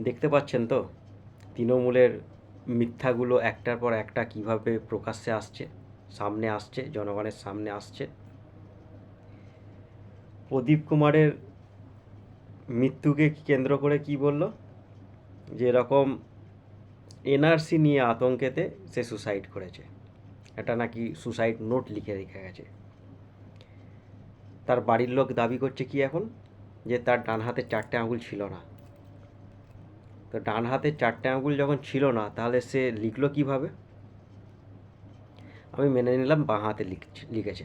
দেখতে পাচ্ছেন তো? তৃণমূলের মিথ্যাগুলো একটার পর একটা কীভাবে প্রকাশ্যে আসছে, সামনে আসছে, জনগণের সামনে আসছে। প্রদীপ কুমারের মৃত্যুকে কেন্দ্র করে কি বলল? যে এরকম এনআরসি নিয়ে আতঙ্কেতে সে সুসাইড করেছে। এটা নাকি সুসাইড নোট লিখে রেখে গেছে। তার বাড়ির লোক দাবি করছে কি এখন? যে তার ডান হাতে চারটে আঙুল ছিল না। তো ডান হাতে চারটে আঙুল যখন ছিল না, তাহলে সে লিখলো কীভাবে? আমি মেনে নিলাম বাঁ হাতে লিখ- লিখেছে।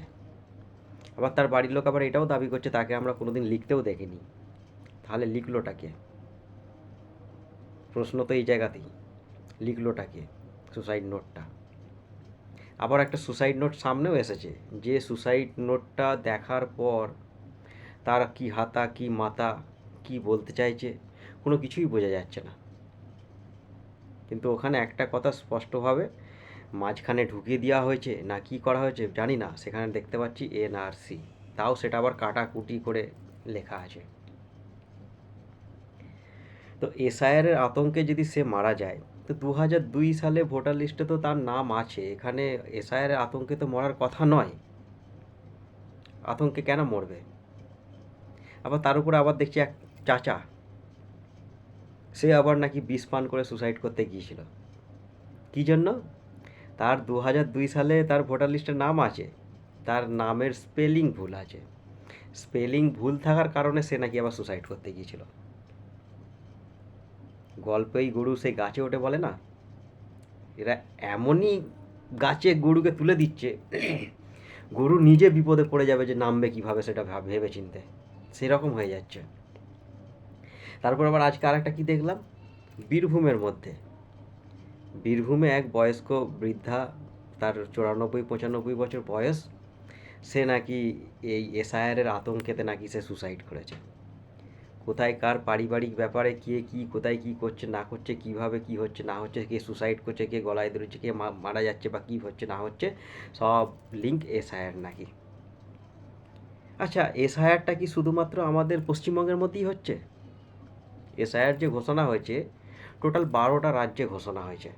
আবার তার বাড়ির লোক আবার এটাও দাবি করছে, তাকে আমরা কোনোদিন লিখতেও দেখিনি। তাহলে লিখলোটা কে? প্রশ্ন তো এই জায়গাতেই। লিখলোটা কে? সুসাইড নোটটা আবার একটা সুসাইড নোট সামনেও এসেছে, যে সুসাইড নোটটা দেখার পর তার কি হাতা, কি মাতা কি বলতে চাইছে কোনো কিছুই বোঝা যাচ্ছে না। কিন্তু ওখানে একটা কথা স্পষ্টভাবে মাঝখানে ঢুকিয়ে দেওয়া হয়েছে, না কি করা হয়েছে জানি না, সেখানে দেখতে পাচ্ছি এনআরসি তাও সেটা আবার কাটাকুটি করে লেখা আছে। তো এসআইআরের আতঙ্কে যদি সে মারা যায়, তো দু হাজার দুই সালে ভোটার লিস্টে তো তার নাম আছে, এখানে এসআইআরের আতঙ্কে তো মরার কথা নয়। আতঙ্কে কেন মরবে? আবার তার উপরে আবার দেখছি এক চাচা সে আবার নাকি বিষ পান করে সুসাইড করতে গিয়েছিল। কী জন্য? তার দু দুই সালে তার ভোটার লিস্টের নাম আছে। তার নামের স্পেলিং ভুল আছে। স্পেলিং ভুল থাকার কারণে সে নাকি আবার সুসাইড করতে গিয়েছিল। গল্পেই গরু সেই গাছে ওঠে বলে না? এরা এমনই গাছে গরুকে তুলে দিচ্ছে। গরু নিজে বিপদে পড়ে যাবে যে নামবে কীভাবে সেটা ভেবে চিনতে সেরকম হয়ে যাচ্ছে। তারপর আবার আজকে আর একটা কী দেখলাম? বীরভূমের মধ্যে। বীরভূমে এক বয়স্ক বৃদ্ধা, তার চুরানব্বই, পঁচানব্বই বছর বয়স, সে নাকি এই এসআইআরের আতঙ্কেতে নাকি সে সুসাইড করেছে। কোথায় কার পারিবারিক ব্যাপারে কে কি, কোথায় কি করছে, না করছে, কীভাবে কি হচ্ছে, না হচ্ছে, কে সুসাইড করছে, কে গলায় ধরেছে, কে মারা যাচ্ছে বা কি হচ্ছে, না হচ্ছে, সব লিঙ্ক এসআইআর নাকি। আচ্ছা এসআইআরটা কি শুধুমাত্র আমাদের পশ্চিমবঙ্গের মধ্যেই হচ্ছে? এসআইআর যে ঘোষণা হয়েছে, টোটাল বারোটা রাজ্যে ঘোষণা হয়েছে।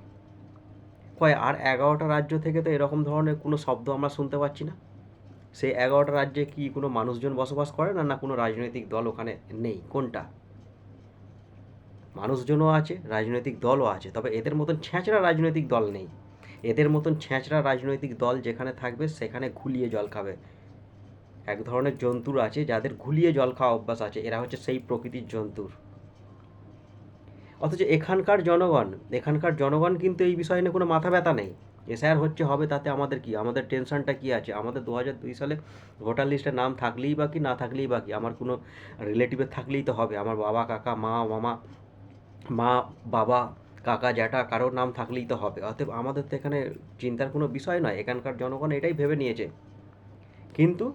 কয়, আর এগারোটা রাজ্য থেকে তো এরকম ধরনের কোনো শব্দ আমরা শুনতে পাচ্ছি না। সেই এগারোটা রাজ্যে কি কোনো মানুষজন বসবাস করে না না কোনো রাজনৈতিক দল ওখানে নেই? কোনটা? মানুষজনও আছে, রাজনৈতিক দলও আছে, তবে এদের মতন ছ্যাঁচড়া রাজনৈতিক দল নেই। এদের মতন ছ্যাঁচড়া রাজনৈতিক দল যেখানে থাকবে, সেখানে ঘুলিয়ে জল খাবে। এক ধরনের জন্তুর আছে, যাদের ঘুলিয়ে জল খাওয়া অভ্যাস আছে, এরা হচ্ছে সেই প্রকৃতির জন্তুর। অথচ এখানকার জনগণ এখানকার জনগণ কিন্তু এই বিষয় নিয়ে কোনো মাথা ব্যথা নেই। এসআইআর হচ্ছে, হবে তাতে আমাদের কি, আমাদের টেনশনটা কি আছে? আমাদের দু হাজার দুই সালে ভোটার লিস্টে নাম থাকলেই বা কি, না থাকলেই বা কি? আমার কোনো রিলেটিভের থাকলেই তো হবে। আমার বাবা, কাকা, মা, মামা, মা, বাবা, কাকা, জ্যাঠা, কারোর নাম থাকলেই তো হবে। অতএব আমাদের তো এখানে চিন্তার কোনো বিষয় নয়। এখানকার জনগণ এটাই ভেবে নিয়েছে। কিন্তু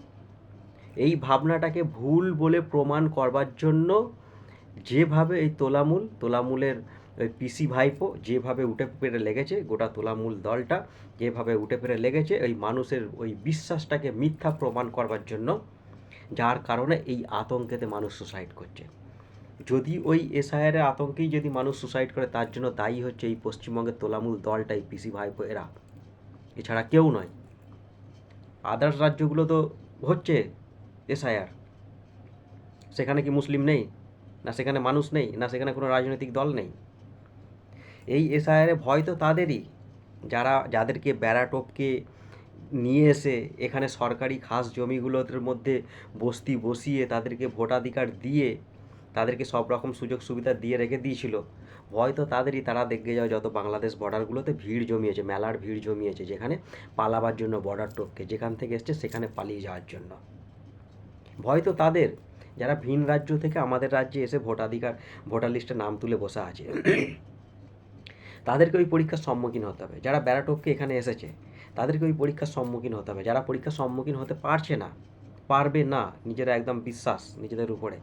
এই ভাবনাটাকে ভুল বলে প্রমাণ করবার জন্য যেভাবে এই তোলামূল, তোলামূলের ওই পিসি ভাইপো যেভাবে উঠে পেরে লেগেছে, গোটা তোলামূল দলটা যেভাবে উঠে পেরে লেগেছে ওই মানুষের ওই বিশ্বাসটাকে মিথ্যা প্রমাণ করবার জন্য, যার কারণে এই আতঙ্কেতে মানুষ সুসাইড করছে। যদি ওই এসআইআরের আতঙ্কেই যদি মানুষ সুসাইড করে, তার জন্য দায়ী হচ্ছে এই পশ্চিমবঙ্গের তোলামূল দলটাই পিসি ভাইপো এরা। এছাড়া কেউ নয়। আদার্স রাজ্যগুলো তো হচ্ছে এসআইআর সেখানে কি মুসলিম নেই? না সেখানে মানুষ নেই, না সেখানে কোনো রাজনৈতিক দল নেই। এই এসআইআরে ভয় তো তাদেরই। যারা, যাদেরকে ব্যারাটোপকে নিয়ে এসে এখানে সরকারি খাস জমিগুলোর মধ্যে বস্তি বসিয়ে তাদেরকে ভোটাধিকার দিয়ে তাদেরকে সব রকম সুযোগ সুবিধা দিয়ে রেখে দিয়েছিল। ভয় তো তাদেরই। তারা দেখে যাও যত বাংলাদেশ বর্ডারগুলোতে ভিড় জমিয়েছে, মেলার ভিড় জমিয়েছে, যেখানে পালাবার জন্য বর্ডার টোপকে, যেখান থেকে এসছে সেখানে পালিয়ে যাওয়ার জন্য। ভয় তো তাদের। যারা ভিন রাজ্য থেকে আমাদের রাজ্যে এসে ভোটাধিকার, ভোটার লিস্টে নাম তুলে বসে আছে, তাদেরকে ওই পরীক্ষার সম্মুখীন হতে হবে। যারা ব্যারাটোপকে এখানে এসেছে, তাদেরকে ওই পরীক্ষার সম্মুখীন হতে হবে। যারা পরীক্ষার সম্মুখীন হতে পারছে না, পারবে না, নিজেরা একদম বিশ্বাস, নিজেদের উপরে,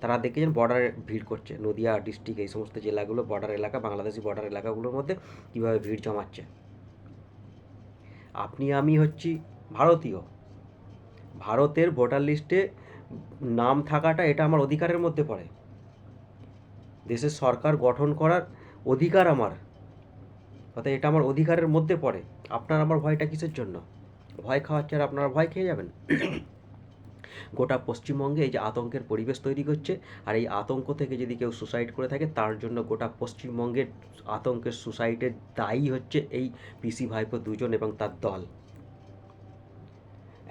তারা দেখেছেন বর্ডারে ভিড় করছে। নদিয়া ডিস্ট্রিক্ট এই সমস্ত জেলাগুলো বর্ডার এলাকা, বাংলাদেশি বর্ডার এলাকাগুলোর মধ্যে কীভাবে ভিড় জমাচ্ছে। আপনি, আমি হচ্ছি ভারতীয়। ভারতের ভোটার লিস্টে নাম থাকাটা এটা আমার অধিকারের মধ্যে পড়ে। দেশের সরকার গঠন করার অধিকার আমার, অর্থাৎ এটা আমার অধিকারের মধ্যে পড়ে। আপনার আমার ভয়টা কিসের জন্য? ভয় খাওয়াচ্ছে আর আপনারা ভয় খেয়ে যাবেন। গোটা পশ্চিমবঙ্গে এই যে আতঙ্কের পরিবেশ তৈরি করছে, আর এই আতঙ্ক থেকে যদি কেউ সুসাইড করে থাকে, তার জন্য গোটা পশ্চিমবঙ্গের আতঙ্কের সুসাইডের দায়ী হচ্ছে এই পিসি ভাইপো দুজন এবং তার দল।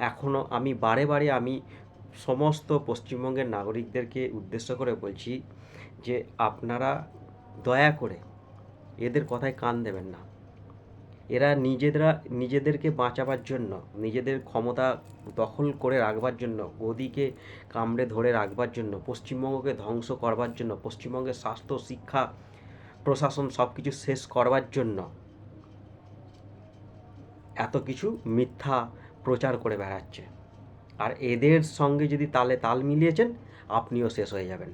এখনও আমি বারে বারে আমি সমস্ত পশ্চিমবঙ্গের নাগরিকদেরকে উদ্দেশ্য করে বলছি যে আপনারা দয়া করে এদের কথায় কান দেবেন না। এরা নিজেরা, নিজেদেরকে বাঁচাবার জন্য, নিজেদের ক্ষমতা দখল করে রাখবার জন্য, গদিকে কামড়ে ধরে রাখবার জন্য, পশ্চিমবঙ্গকে ধ্বংস করবার জন্য, পশ্চিমবঙ্গের স্বাস্থ্য, শিক্ষা, প্রশাসন সব কিছু শেষ করবার জন্য এত কিছু মিথ্যা প্রচার করে বেড়াচ্ছে। আর এদের সঙ্গে যদি তালে তাল মিলিয়েছেন, আপনিও শেষ হয়ে যাবেন।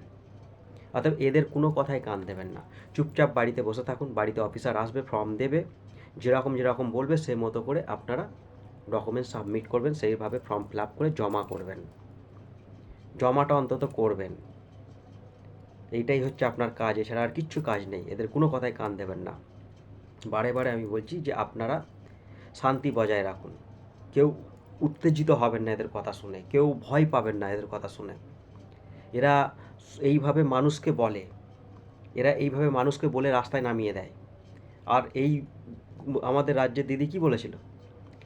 অর্থাৎ এদের কোনো কথায় কান দেবেন না। চুপচাপ বাড়িতে বসে থাকুন, বাড়িতে অফিসার আসবে ফর্ম দেবে, যেরকম যেরকম বলবে সে মতো করে আপনারা ডকুমেন্ট সাবমিট করবেন, সেইভাবে ফর্ম ফিল আপ করে জমা করবেন। জমাটা অন্তত করবেন। এইটাই হচ্ছে আপনার কাজ, এছাড়া আর কিচ্ছু কাজ নেই। এদের কোনো কথায় কান দেবেন না। বারে বারে আমি বলছি যে আপনারা শান্তি বজায় রাখুন। কেউ উত্তেজিত হবেন না এদের কথা শুনে, কেউ ভয় পাবেন না এদের কথা শুনে। এরা এইভাবে মানুষকে বলে, এরা এইভাবে মানুষকে বলে রাস্তায় নামিয়ে দেয়। আর এই আমাদের রাজ্যের দিদি কি বলেছিল?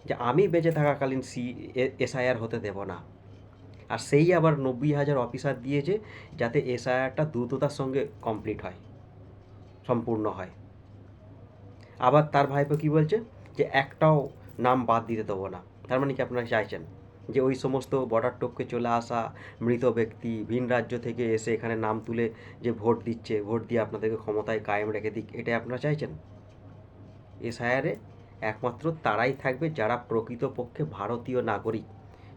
যে আমি বেঁচে থাকাকালীন সি এসআইআর হতে দেব না। আর সেই আবার নব্বই হাজার অফিসার দিয়েছে যাতে এসআইআরটা দ্রুততার সঙ্গে কমপ্লিট হয়, সম্পূর্ণ হয়। আবার তার ভাইপো কি বলছে? যে একটাও নাম বাদ দিতে দেবো না। তার মানে কি আপনারা চাইছেন? যে ওই সমস্ত বর্ডার টপকে চলে আসা মৃত ব্যক্তি ভিন রাজ্য থেকে এসে এখানে নাম তুলে যে ভোট দিচ্ছে, ভোট দিয়ে আপনাদেরকে ক্ষমতায় কায়েম রেখে দিক, এটাই আপনারা চাইছেন? এসআইআরে একমাত্র তারাই থাকবে যারা প্রকৃতপক্ষে ভারতীয় নাগরিক,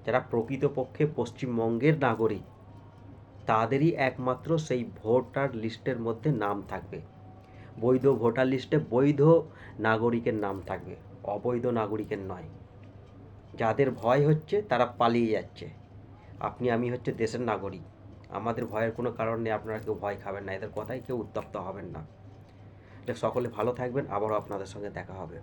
যারা প্রকৃতপক্ষে পশ্চিমবঙ্গের নাগরিক। তাদেরই একমাত্র সেই ভোটার লিস্টের মধ্যে নাম থাকবে। বৈধ ভোটার লিস্টে বৈধ নাগরিকের নাম থাকবে, অবৈধ নাগরিকের নয়। যাদের ভয় হচ্ছে, তারা পালিয়ে যাচ্ছে। আপনি, আমি হচ্ছে দেশের নাগরিক। আমাদের ভয়ের কোনো কারণ নেই, আপনারা কেউ ভয় খাবেন না, এদের কথায় কেউ উত্তপ্ত হবেন না। সকলে ভালো থাকবেন, আবারও আপনাদের সঙ্গে দেখা হবে।